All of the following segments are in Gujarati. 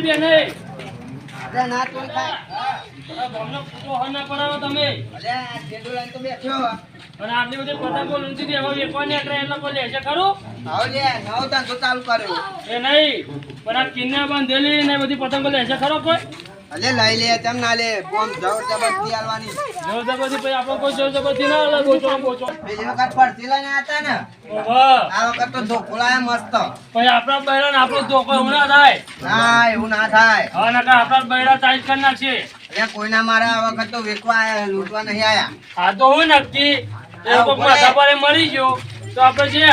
અરે ના તો થાય. અરે ના પડાવો તમે અરે આ લઈને તો બેઠો. અને આટલી બધી પતંગો લૂંટી દે હવે વેચવાની એટલે એટલે કોઈ લેશે ખરું આવો લે, નવો ધંધો ચાલુ કર્યો. એ નહીં પણ આ કિન્ના બાંધેલી ને બધી પતંગો લેશે ખરો કોઈ અલે લઈ લે તેમ ના લે. બોમ જોર જબરથી આલવાની જોર જબરથી પછી આપણે કોઈ જોર જબરથી ના અલગ બોચો બોચો. પેલી વખત પડતી લઈને આતા ને. ઓહો. આ વખત તો ધોકળાય લાયા મસ્ત. પછી આપણા બૈરા ને આપણો ધોકો હમણાં થાય. ના એવું ના થાય. હવે નકર આપણા બૈરા ટાઈટ કરી નાખશે. અરે કોઈના મારા આ વખત તો વેકવા આયા લૂંટવા નહીં આયા. આ તો હું નક્કી. એ કોક માથા પર મરી ગયો તો આપણે છે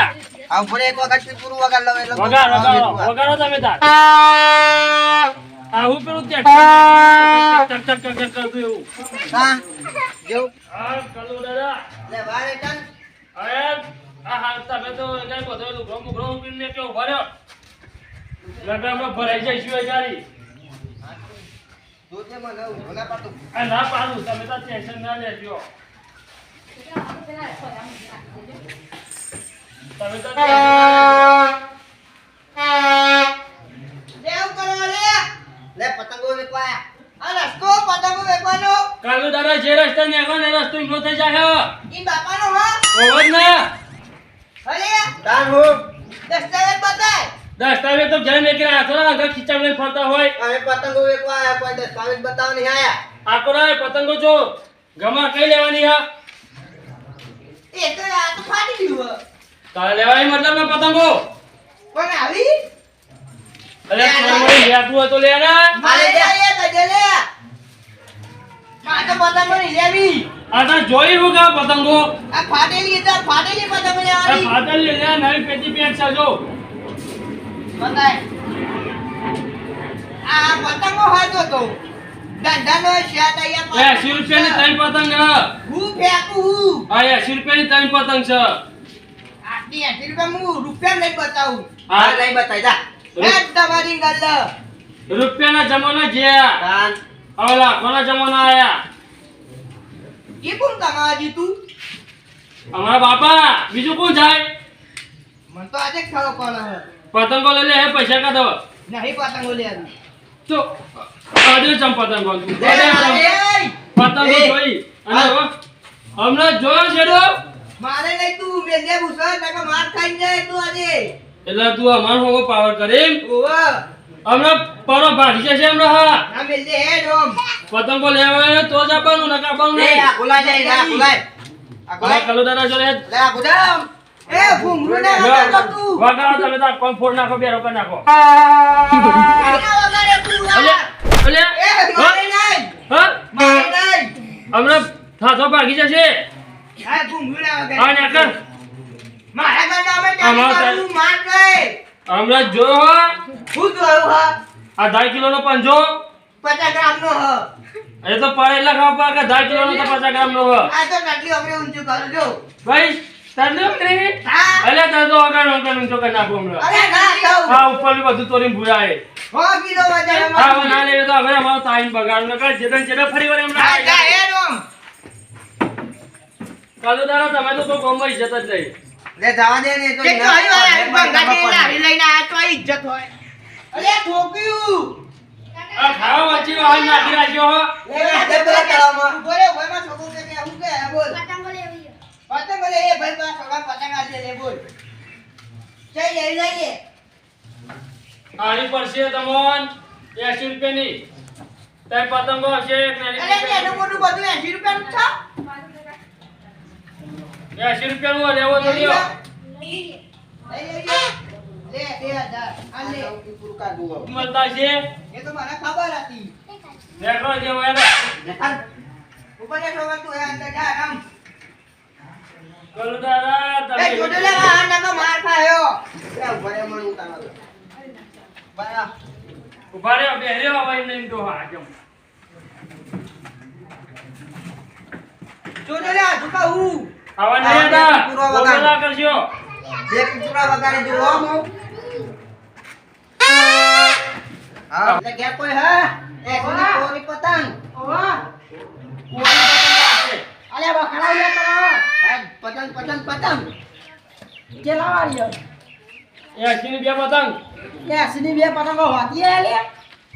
આ ઉપર એક વખત પૂરું વગાડ લો એટલે વગાડ. વગાડો. વગાડો તમે તાર. આ હું પેલું ત્યાં ચક ચક ચક ટક કરતું એવું હા જો. હા કલો દાદા. લે બાર એટન અરે આ હાલ તમે તો કઈ બધો લુગડો મુગડો ઉપડીને કેવું ભર્યો લગા હમણાં ભરાઈ જાય છે જારી ગાડી જોજે મને ઊભો ના. આ ના પાડું તમે તો ટેન્શન ના લેજો. તમે તો દેવ કરો લે લે પતંગો આયા. આ રસ્તો પતંગો વેપાનો કાલુ દાદા જે રસ્તે નેગો ને રસ્તો ઈમલો થઈ જાય ઈ બાપાનો હા. ઓવર ના. અલે દાન હો દસ્તાવેજ બતાય. દસ્તાવેજ તો ઘરે નીકળે હાથો આગળ ખીચામાં લઈને ફરતા હોય. અમે પતંગો આયા કોઈ દસ્તાવેજ બતાવ નહીં આયા. આકો ના પતંગો જો. ગમા કઈ લેવાની હા? એ તો આ તો ફાટી ગયું. તારે લેવાની મતલબ મેં પતંગો? કોણ આવી? અરે તમારે લેતું હોય? તો લે ને. મારે લે એ કજે લે. માં પતંગો ની લેવી. આ તો જોઈ હું કા પતંગો? આ ફાટેલી તો ફાટેલી પતંગો આ લેવાની ફાટલ લે લે નવી પેટી પેક છે જો. બતાય. આ પતંગો હાજો તો. ધંધાનો શેટ એ એસી રૂપિયાની ત્રણ પતંગ છે. હું ફેંકું હું. આ એસી રૂપિયાની ત્રણ પતંગ છે. આટલી એસી રૂપિયા હું રૂપિયા લઈ બતાવું. હા. લઈ બતાય જા. એ તમારી ગલ્લ. રૂપિયાના જમાનો ગયા હવે લાખોના જમાના આયા? એ કોણ કમાવા તું અમારા બાપા. બીજું કોણ જાય મને તો આજે ખરો હે. પતંગો લઈ લે હે પૈસા કાઢો. નહીં પતંગો લેવી તો આજે ચમ પતંગો. પતંગો જોઈ. અને હમણાં જોયો છેડો? મારે નહીં તું મેલે ભૂસા નકર માર ખાઈ જાય તું આજે. એટલે તું અમારો હોગો પાવર કરી હમણાં પરો ભાગી જશે હમણાં હા પતંગો લેવા તો જ આપવાનું નકા આપવાનું નહીં. આ ખુલાય જાય ના ખુલાય. આ હવે ખુલાય. દાદા જોડે લે આ ગુદામ. એ ભૂંગળું ના વગાડતો તું વગાડો તમે તાર કોમ ફોડ નાખો બેરો કરી નાખો. અલે અલે એ મારે નહીં. હા મારે નહીં. હમણાં થાથો ભાગી જશે. આ ભૂંગળું ના વગાડે. હા નાકર મારા ઘરના અમે ટાળી માર નહીં. હમણાં જોયો હો. હું જોયું હા? આ 10 કિલો નો પંજો. પચાસ ગ્રામનો હો. એ તો પડે એટલે પર કે 10 કિલો નો તો પચાસ ગ્રામ નો હોય આ તો નટલી અમને ઊંચું કરું જો. ભાઈ તાર લે હા. અલે તાર તો વગાડ વગાડ ઊંચો કરી નાખો હમણાં. અરે ના હા ઉપર બધું તોરી એ સો કિલો વજન હા ના લેવે તો હવે અમારો ટાઈમ બગાડ ન કર. જેદન જેદન ફરી વાર એમના હા, એ ડોમ. કાલુ દાડા તમે તો કોઈ ગોમાં જતા જ નહીં. લે જવા દે ને, તો તે એના કહ્યું આ પગે ભંગા લારી લઈને આયા તો ઇજ્જત હોય. અલે ઠોક્યું. આ ખાવા વચ્ચે હાલ નાખી રાખ્યો હો. લે પેલા તળાવમાં. બોલે રે, માં છોકરો કે હું કે આ બોલ. પતંગ બોલે એ ભાઈ પેલા છોકરા પતંગ આજે લે બોલ. જઈ લઈ લઈએ. આની પડશે તમોન 80 રૂપિયાની. તે પતંગો હશે એક નાની અરે એનું મોટું બધું 80 રૂપિયાનું છે. એસી રૂપિયાનું લેવો તો લ્યો. લઈ લઈએ લે 2000 આ લે મળતા છે? એ તો મને ખબર હતી દેખો જેવો એને. ઉપર એ તું એ અંદર જા આમ કલુ દાડા એ જોડે લે આ નકો માર ખાયો. એ ઉપર એ ઉતારો બરા ઊભા રહ્યો બે રહ્યો હવે એમને એમ તો હા જમ. જોડે લે આ ઝુકા હું આવા નહીં હતા બોલા કરજો. બે કુતરા વગાડી જો હો મો. હા એટલે કે કોઈ હે? એ કોની કોની પતંગ? ઓવા. કોની પતંગ? અલે બખડા લે કરો પતંગ પતંગ પતંગ. કે કેટલા એ અશ્વિની બે પતંગ. એ એસની બે પતંગો હોતી હે લે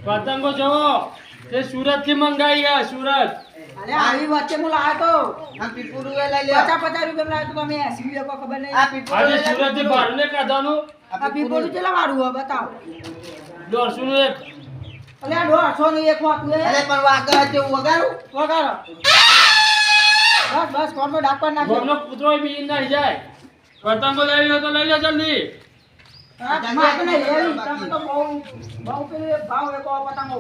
પતંગો જો તે સુરતથી મંગાઈ આ સુરત. અરે આવી વચ્ચે હું લાવ્યો આ પીપુરું એ લઈ તો પચાસ પચાસ રૂપિયા લાવ્યો તો તમે એસી રૂપિયા કોઈ ખબર નહીં. આ પીપુરું આજે સુરતથી પીપુરું. ને કાઢવાનું આ પીપોલું કેટલા વાળું હે બતાવો. દોઢસો નું એક. અલે આ દોઢસો નું એક હોતું હે. અરે પણ વાગા છે વગાડું? વગાડો. બસ બસ કોણ ડાક પર નાખો પુત્રો બી નાઈ જાય. પતંગો લઈ લો તો લઈ લો જલ્દી. હા, મારે નહીં લેવી. તમે તો બહુ બહુ પેલે ભાવ એકો પતંગો.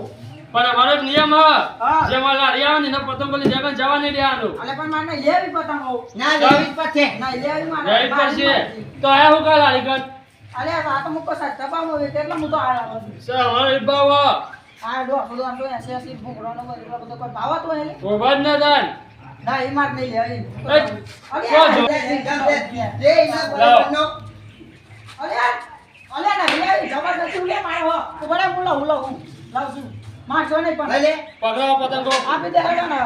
પણ અમારો એક નિયમ હ. હા. જે મારા લારી આવે ને એના પતંગો લઈ જગન જવા નહીં દેવાનું. અલે પણ મારે નહીં લેવી પતંગો ના લેવી જ પડશે. નહીં લેવી મારે લેવી પછી તો આયા હું કા લારી કર અલે આ તો મુકો સાહેબ દબાવો હોય એટલે હું તો આયા છું સર અમારો એક ભાવ હ. આ ડો બધું તો એસી એસી બધો એટલો બધો કોઈ ભાવ તો ખોબા જ ના દાન ના એ માર નહીં લેવી. અરે અલે. અલે ના. લેવી જબરદસ્તી લે મારો તો બડા હું લઉં લઉં હું લાવ છું મારશો નહીં પણ. લે. પકડાવો પતંગો આપી દે હેડો ને.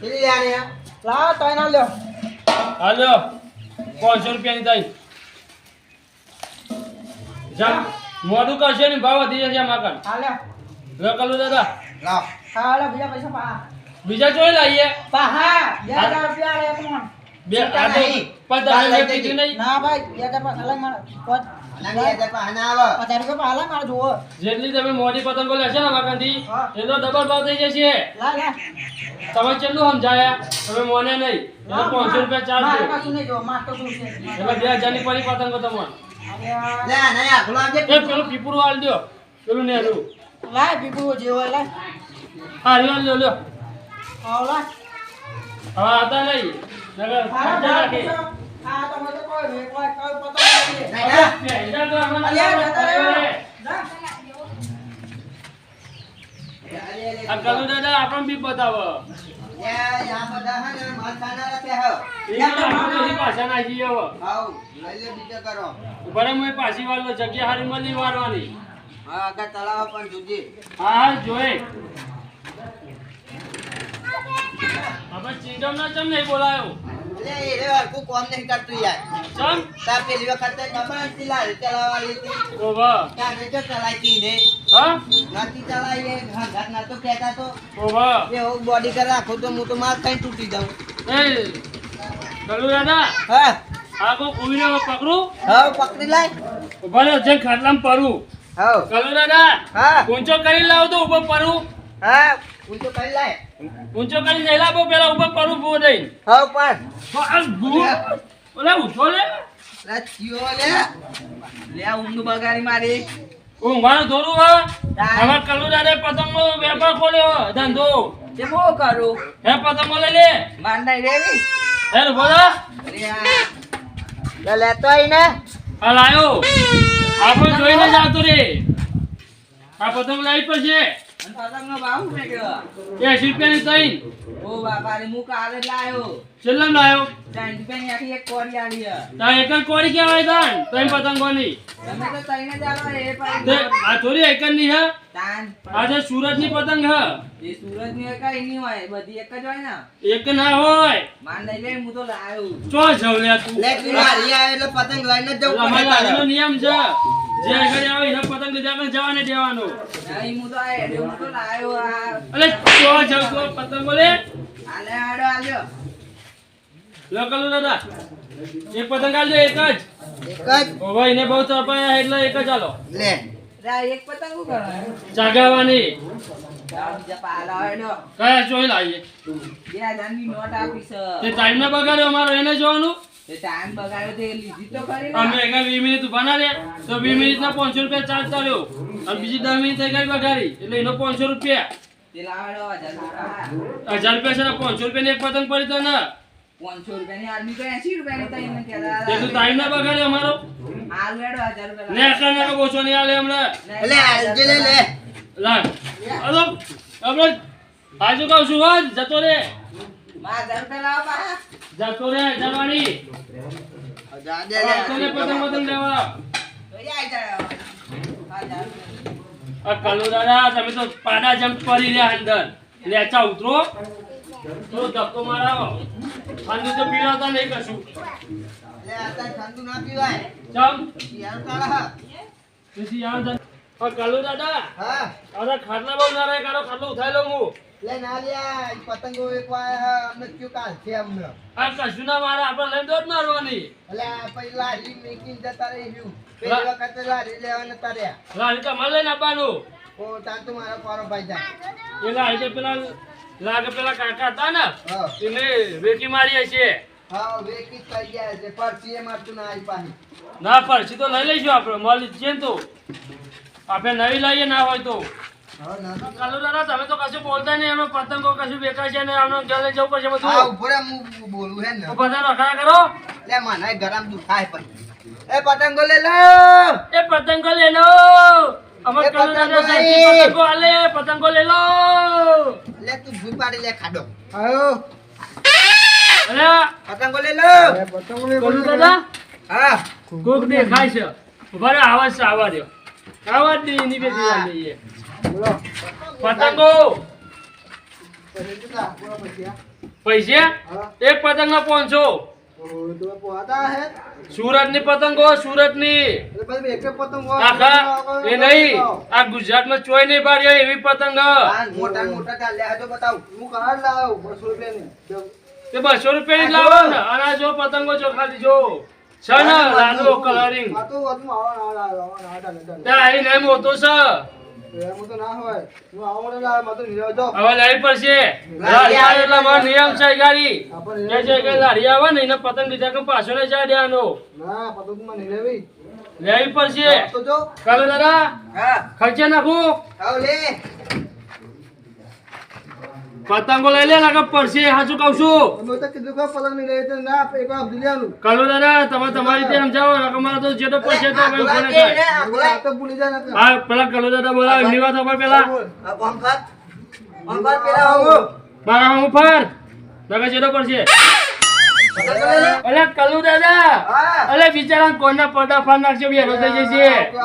કેટલી લેવાની લાવ તો એના લ્યો. હાલો. પાંચસો રૂપિયાની થાય જા. મોડું કરશે ને ભાવ વધી જશે આમાં કણ હાલે. રકલું દાદા. લાવ. હાલે બીજા પૈસા પા. બીજા ચોઈ લાવીએ પા હા. બે રૂપિયા લે તમને બે આ તો નહીં. ના ભાઈ બે પાછા લાય મારે હજાર ના જેટલી તમે મોટી પતંગો લેશો ને માકાથી એટલો ડબલ ભાવ થઈ જશે. તમે કેટલું સમજાયા? તમે મોને નહીં. એટલે પાંચસો રૂપિયા ચાર્જ એટલે બે હજારની પડી પતંગો પેલું પીપરું વાળ દો પેલું નેરું. લાય પીપળું જેવો લાય હા લ્યો લ્યો લ્યો. આવ લાય હવે હતા નહીં. નકર હારા હા તો કોઈ વે કોઈ કોઈ પતો નથી. નહીં, ના. તો આમાં અલ્યા જતા રહેવા. આ જા. દાદા આપણને બી બતાવો. આ બધા હે ને લઈ લે બીજો કરો. બરાબર હું પાછી વાળો જગ્યા હારી મળી વારવાની. હા, આગળ તળાવ પણ જોજે. હા હા જોઈ. હવે ચિંગમ ના ચમ નહીં બોલાયો? રે કોમ નહીં કરતું યાર. ચમ તાર પેલી વખતે હતી લારી ચલાવવાની હતી. ઓ વાહ ત્યાં નતો ચલાવતી ને. હા નથી એ ઘાઘાટ નતો કહેતા તો. ઓ વાહ એ હું બોડી કર રાખું તો હું તો માર ખાઈને તૂટી જાઉં. એ કલુ દાદા હા, આ કો કુવીને પકડું હાઉ, પકડી લાય. ઊભા જે ખાટલામાં પરું હાઉ, કલુ દાદા હા, ઊંચો કરી લાવ તો ઊભો પરું હા, ઊંચો કરી લાય. ઊંચો કરી નહીં લાવો પેલા ઉપર પરું ભૂ દઈને હા પણ. આ ભૂ ઓલે ઉઠો લે લે, ચિયો લે. લે, ઊંઘ બગાડી મારી. ઊંઘવાનું થોડું હા હવે કલુ દાદા પતંગો વેપાર ખોલ્યો ધંધો તે બો કરું? હે પતંગો લે લે માર નહીં રેવી? હે બોલા. લે, લેતો આઈ ને. આ લાયો આપણે જોઈને જાતો રે આ પતંગ લાવી પડશે એસી રૂપિયાની ત્રણ ઓ બાપા રે, હું કાલે લાયો. છેલ્લા લાયો? ત્રણ રૂપિયાની આખી એક કોરી આવી છે. એક જ કોરી કહેવાય તાન ત્રણ પતંગોની. તમે તો તઈને જ એ તે આ થોડી એક ની હે તાન. આજે સુરતની પતંગ હે એ સુરતની હોય કઈ નહીં હોય? બધી એક જ હોય ને? એક ના હોય. લે હું તો લાયો. ચો જવ લે તું? લે તું મારી આવે એટલે પતંગ લઈને જ જવું પડે લારીનો નિયમ છે. જે આગળ આવે એને પતંગ લીધા પણ જવાને દેવાનો. હું તો આ હું તો લાયો આ. અલે ચો જવ તો પતંગો આલે આડો આલ્યો. લોકલ દાદા એક પતંગ આલજો એક જ. એક જ? ઓ ભાઈ ને બહુ તપાયા એટલે એક જ આલો. લે. રા એક પતંગ શું કરવાનું જાગાવાની જાઓ બીજા પાલા હેડો. કયા જોઈ લાવીએ? બે હજારની નોટ આપી છે. તે ટાઈમ ના બગાડ્યો અમારો એને જોવાનું? ટાઈમ બગાડ્યો તે લીધી તો ખરી અમે એકા વીસ મિનિટ ઊભા ના તો મિનિટ ના પાંચસો રૂપિયા ચાર્જ કર્યો અને બીજી દસ મિનિટ થઈ ગઈ બગાડી એટલે એનો પાંચસો રૂપિયા. તે લાવડો હજાર રૂપિયા. હજાર રૂપિયા છે ને એક પતંગ પડી તો ને. પાંચસો રૂપિયાની આદમી તો એસી રૂપિયાની તો એમને કહેતા તે તો ટાઈમ ના બગાડ્યો અમારો. હાલ ને આખા ઓછો નહીં આલે હમણાં. લે આજે લે લે અલો આપણે આજુ કહું છું જતો રે. જતો રે જવાની. કલુ દાદા તમે તો પાડા જમ્પ કરી રહ્યા અંદર. લેચા ઉતરો. તો ધક્કો મારાવો. ઠંડુ તો પીવાતા નહીં કશું. એટલે ઠંડુ ના પીવાય. કાલુ દાદા હા. ખાટલા બહુ ના રહે કારો ખાટલો ઉઠાઈ લઉં હું. એટલે ના લ્યા પતંગો એક વાર અમને કયું કાલ છે અમને. આ કશું ના મારે આપણે લઈને દોડ મારવાની. એટલે પછી લારી મેકીને જતા રહીશું પેલી વખતે લારી લેવા નતા રહ્યા. લારી તમારે લઈને આવવાનું ઓ તાર તો મારો પારો ભાઈ જાય. એ લારી તો પેલા લાગે પેલા કાકા હતા ને એને વેકી મારી હશે. હા વેકી ગયા છે. પરસી એ મારતું ના આવી પાછી. ના પરથી તો લઈ લઈશું આપણે. મળી છે તો. આપણે નવી લઈએ ના હોય તો. કાલુ દાદા તમે તો કશું બોલતા નહીં એનો પતંગો કશું બેકાર છે ને આમનો ઘેર જવું પડશે બધું? ઊભો રે હું બોલું હે ને. બધા રખડા કરો. એટલે મને ગરમ દુખાય પછી એ પતંગો લે લો. એ પતંગો લે લો. અમાર કાલુ દાદા પતંગો પતંગો આલે પતંગો લે લો. લે તું ભૂઈ પાડી લે ખાડો. આયો અરે પતંગો લે લો. પતંગો કાલુ દાદા હા. કોક દેખાય છે. ઊભા રહો, આવાજ આવા દ્યો આવાજ દે એની બે દીવા લઈએ બોલો પતંગો પૈસા એક પતંગ ના પાંચસો સુરતની પતંગો સુરતની એ નહીં આ ગુજરાતમાં ચોય નહીં પાડી એવી પતંગ મોટા મોટા બતાવું હું બસો બસો રૂપિયા ની લાવો ને અને જો પતંગો જો ખાલી જો છે ને કલરિંગ આ તો વધુ આવવા ના આવે, આવવા ના આવે, ચાલે, ચાલે. ત્યાં આઈ નહીં મોટો છે લાવે હવે લાવી પડશે. લારી મારો નિયમ છે ગાડી. કે છે કે લારી આવે ને એને પતંગ લીધા કે પાછો નહીં જાય દેવાનો ના પતંગમાં નીરવી લેવી પડશે. તો જો. કાલે દાદા ખર્ચે નાખું. લે. પતંગો લઈ લે લાગે પડશે હાચું કહું છું. અમે તો કીધું કે પતંગ નહીં લઈ તો ના એક વાર આપી લેવાનું. કાલુ દાદા તમે તમારી રીતે સમજાવો મારે તો જેટલો પડશે તો ભાઈ કોને થાય તો ભૂલી જાય હા પેલા કાલો દાદા બોલા એમની વાત ખબર પેલા. મારા હું ફર નકર જેટલો પડશે અલે કલુ દાદા અલે બિચારા કોના પડદા ફાડ નાખશે બેરો થઈ જશે. જો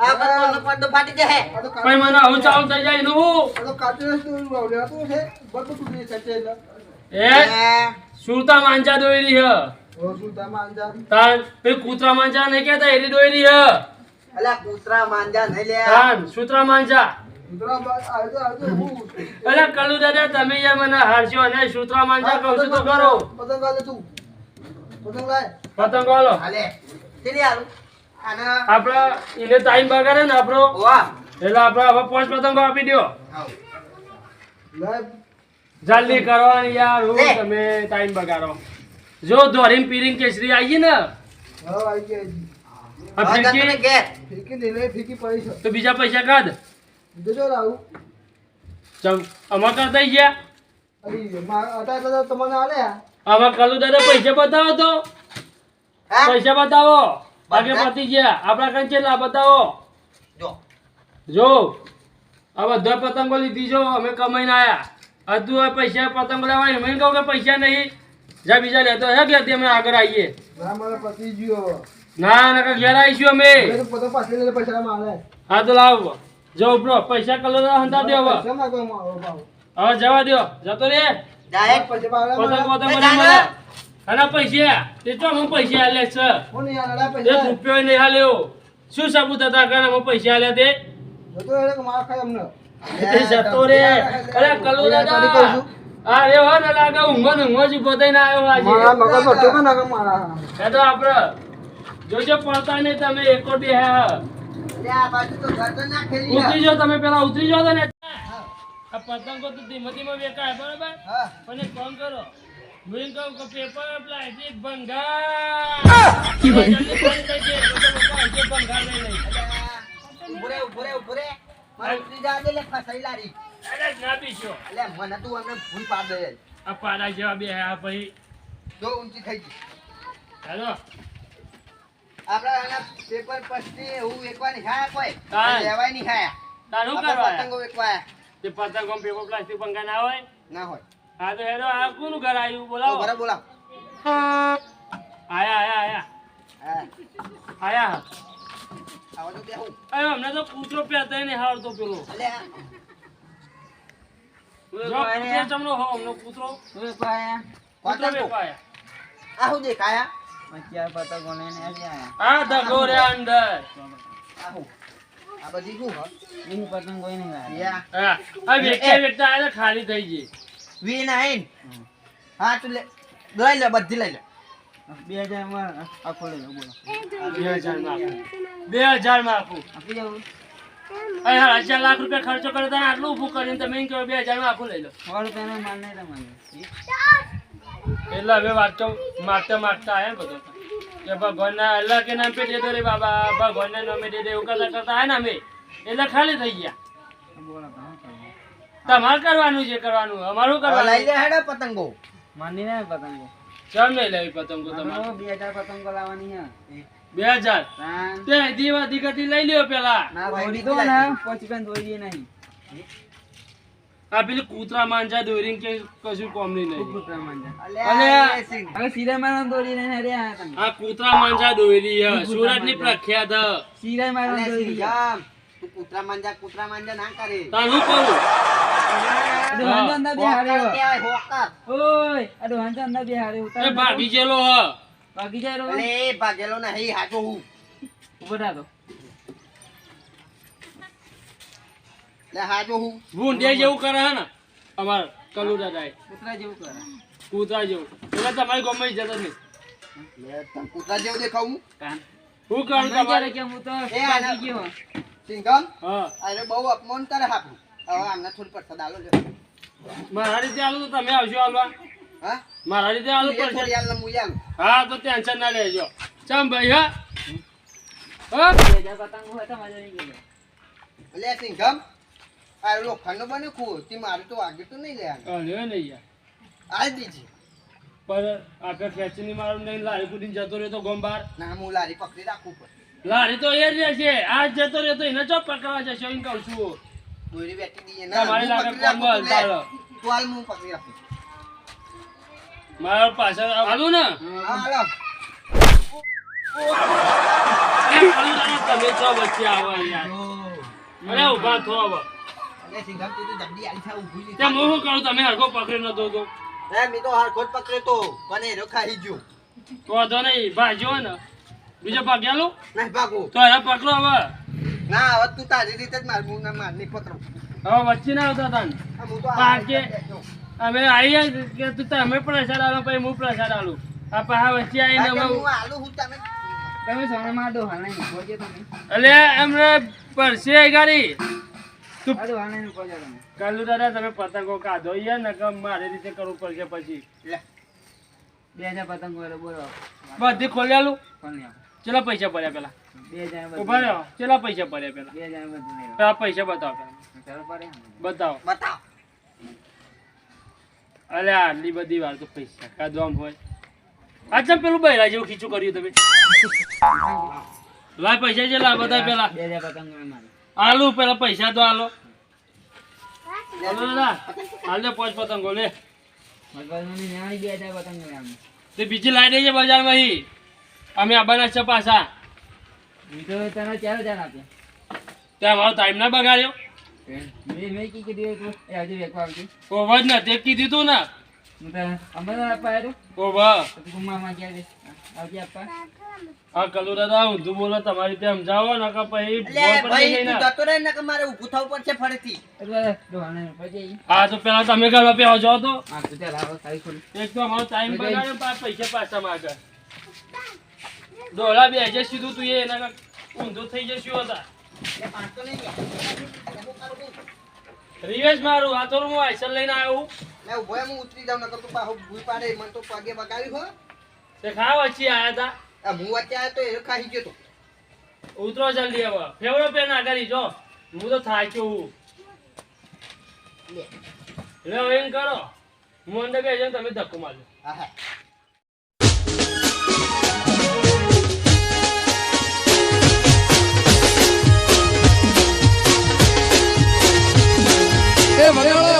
આ પડદો પડદો ફાટી જશે. પછી મને આવું ચાલુ થઈ જાય એનું. હું એ સુરતા માંજા દોયરી હ. તાન પેલી કૂતરા માંજા નહીં કેતા એરી દોયરી હ. અલા કૂતરા માંજા નહીં લે તાન સુતરા માંજા. અલે કાલુ દાદા તમે યાર મને હારશો અને સુતરા માંજા કહું છું તો કરો. પતંગ આલે તું. પતંગ લાય. પતંગ વાલો હાલે. કેટલી આલું આપડે એને ટાઈમ બગાડે ને આપણો. એટલે આપણે હવે પાંચ પતંગો આપી દો જલ્દી કરવાની યાર હું તમે ટાઈમ બગાડો. જો દોરીન પીરીન કેસરી આવીએ ને. તો બીજા પૈસા કાઢ. અમાર ગયા. કાલુ દાદા પૈસા બતાવો તો. પૈસા બતાવો. બાકી? પતી ગયા. આપણા કઈ કેટલા બતાવો. જો. જો. આ બધા પતંગો લીધી જો અમે કમાઈને આયા. હજુ પૈસા પતંગો લેવાય? મેં કહું કે પૈસા નહીં. જા બીજા લેતો. હે કે અમે આગળ આવીએ? ના મને પતી ગયો. ના ના ઘેર આવીશું અમે. હા તો લાવ. જો બ્રો પૈસા કલર હંતા દો હવે. મારો હવે જવા દો. જતો રે. ડાયરેક્ટ પતંગ મને. પતંગ મળે. અને પૈસા તે તો હું પૈસા આલે છે? હું આલે એક પૈસા રૂપિયો નહીં હાલ્યો શું સાબુત હતા કે અમે પૈસા આલ્યા તે? રહે કે માર ખાય અમને. તે જતો રે. અરે કલો દાદા. આ રે હો ને લાગે ઊંઘો ને ઊંઘો જ ના આવ્યો મારા આજે મગજ તો ટેકો ના મારા. એ તો આપડે જોજો પડતા નહીં તમે એકો બે હે. લે આ બાજુ તો ઘર તો નાખેલી ઉતરી જાઓ તમે પેલા ઉતરી જાઓ તો ને. આ પતંગો તો ધીમે ધીમે વેકાય બરાબર? હા. પણ કોણ કરો. હું કહું કે પેપર પ્લાસ્ટિક ભંગાર. આપડા પેપર પછી એવું વેકવા નહીં ખાયા કોઈ. લેવાય નહીં ખાયા તારું કરવા પતંગો વેકવાયા તે પતંગો પેપર પ્લાસ્ટિક ભંગા ના હોય? ના હોય. હા તો હેરો આ કોનું ઘર આવ્યું? બોલાવો. બરાબર બોલા આયા આયા આયા. આયા આવો તો બેહું. અરે અમને તો કૂતરો પહેરતા ને હારતો પેલો. કૂતરો ચમનો હો અમને કૂતરો. કૂતરો પતંગો વેપાયા આ શું દેખાયા આ ધગો રે અંદર. આ શું? આ બધી શું હોય યા. હા આ વેચતા વેચતા આ ખાલી થઈ ગઈ. વી નાઇન હા તું લે. લઈ લે બધી લઈ લે. બે હજારમાં આપું. બે હજારમાં આપું. અરે હા હજાર લાખ રૂપિયા ખર્ચો કર્યો તને આટલું ઊભું કરીને તમે એમ કહો બે હજારમાં આખું લઈ લો. એટલે હવે વાંચો માગતા માગતા આયા બધો. કે ભગવાનના અલ્લાહ કે નામ પે દે દો રે બાબા ભગવાનના નામે દે દે એવું કરતા કરતા ને અમે. એટલે ખાલી થઈ ગયા. તમારે કરવાનું છે કરવાનું. અમારું હવે લઈ કરવાનું. લે હેડે પતંગો. ચમ નહીં લેવી પતંગો તમારે? બે હજાર તે દીવા દીકરી લઈ લ્યો પેલા. આ પેલી કૂતરા માંજા દોરીને કે કશું કોમની નહીં અલ્યા એ સિંગ. આ કૂતરા માંજા દોરી હે સુરતની પ્રખ્યાત. હે. મારા. તું કૂતરા માંજા કૂતરા માંજા ના કરે. તાર હું કહું હોકર કહેવાય, હોકર. એ ભાગી ગયેલો હ. અલે એ ભાગેલો નહીં હાજો હું. લે હાજો હું. ભૂંડિયા જેવું કરે હે ને અમાર કલુ દાદા કૂતરા જેવું એટલે તમારી ગમે જતો નહીં. લે તમ કૂતરા જેવું દેખાવું? હું કરું તમારે એ આના સિંઘમ હા. અરે બહુ અપમાન કરે હાપું હવે આમને થોડી પડતા આલો લે મારા રીતે આલો તો તમે આવશો આલવા હા? મારા રીતે આલો તું પડશે. આલ ને મું હા તો ટેન્શન ના લેજો. ચમ ભાઈ હા? હા? લે સિંગમ આ લોખંડનો બને કુ તે મારે તો વાગ્યું તો નહીં લેવાનું. અરે નહીં યાર. આલ દીજી પર આગળ ફેચની મારું નહીં લારી કૂદીને જતો રહ્યો તો ગોમ બહાર ના હું લારી પકડી રાખું પડે લારી તો એ રહેશે આજ જતો રહ્યો તો એને ચોપ પકડવા જશે એમ કહું છું. દોરી બેઠી દીએ ના હું લાગે રાખું, કોણ તું. તું હું પકડી રાખું. મારા પાછળ આલું ને? હા આલું તારે તમે છો વચ્ચે આવો યાર. અરે ઊભા થો હવે. અરે સિંઘમ તું તો જલ્દી આલી થા ઊભી રહી. ત્યાં હું શું કરું? તમે હરકો પકડી નતો તો. એ મી તો હરકો જ પકડ્યો તો. પણ એરો ખાઈ ગયો? તો વાંધો નહીં ભાજ્યો ને. બીજો ભાગ્યાલું નહીં ભાગો. તો એને પકડો હવે. ના હવે તું તારી રીતે જ માર મુના ના માર નહીં પકડો. હવે વચ્ચે ના આવતા તને. પાકે આ. અમે આવીએ કે તું તમે પ્રસાદ આલો પછી હું પ્રસાદ આલું. આ પાછા વચ્ચે આવીને આ અમે હું આલું હું તમે અલે એમને પરસે ગાડી. તું કાલુ દાદા તમે પતંગો કાઢો યાર નકર મારે રીતે કરવું પડશે પછી. લે. બધી ખોલ્યાલું ચેલા પૈસા ભર્યા પેલા? ઊભા રહ્યો ચેલા પૈસા ભર્યા પેલા? પેલા પૈસા બતાવો પેલા. બતાવો. બતાવ. અલે આટલી બધી વાર તો પૈસા કાઢવામાં હોય. આ ચમ પેલું બૈરા જેવું ખીચું કર્યું તમે. લાય પૈસા છે લા બધા પેલા. આલુ પેલા પૈસા તો આલો હાલો દાદા. હાલ દે પાંચ પતંગો લે. તે બીજી લાઈ દેજે બજારમાં હી અમે આબાના છે પાછા. ત્યાં મારો ટાઈમ ના બગાડ્યો. ઓવર ના તે કીધું તું ને. ઓવર હા કલુ દાદા ઊંધું બોલો તમારી રીતે સમજાવો ને કે પછી ભાઈ તું જતો રહે ને કે મારે ઊભું થવું પડશે ફરીથી. હા તો પેલા તમે કરવા પે આવજો તો. એક તો અમારો ટાઈમ બગાડ્યો પાછા પૈસા પાછા માંગે. ડોલા બે હજાર સીધું તું એના ઊંધો થઈ જશું હતા લે. છું. રિવેશ મારું આ તો હું આઈસર લઈને આવ્યો મેં ઊભો હું ઉતરી જાઉં નકર તો પાહો ભૂઈ પાડે મને તો પગે બગાવી હો. તે ખાવા વચ્ચે આયા તા. આ હું આવ્યો તો એ ખાઈ ગયો તો. ઉતરો જલ્દી હવે. ફેવડો ના કરી જો. હું તો થાક્યો હું. લે. લે એમ કરો. હું અંદર જાઉં, તમે ધક્કો મારજો. હા હા. એ મલયાળા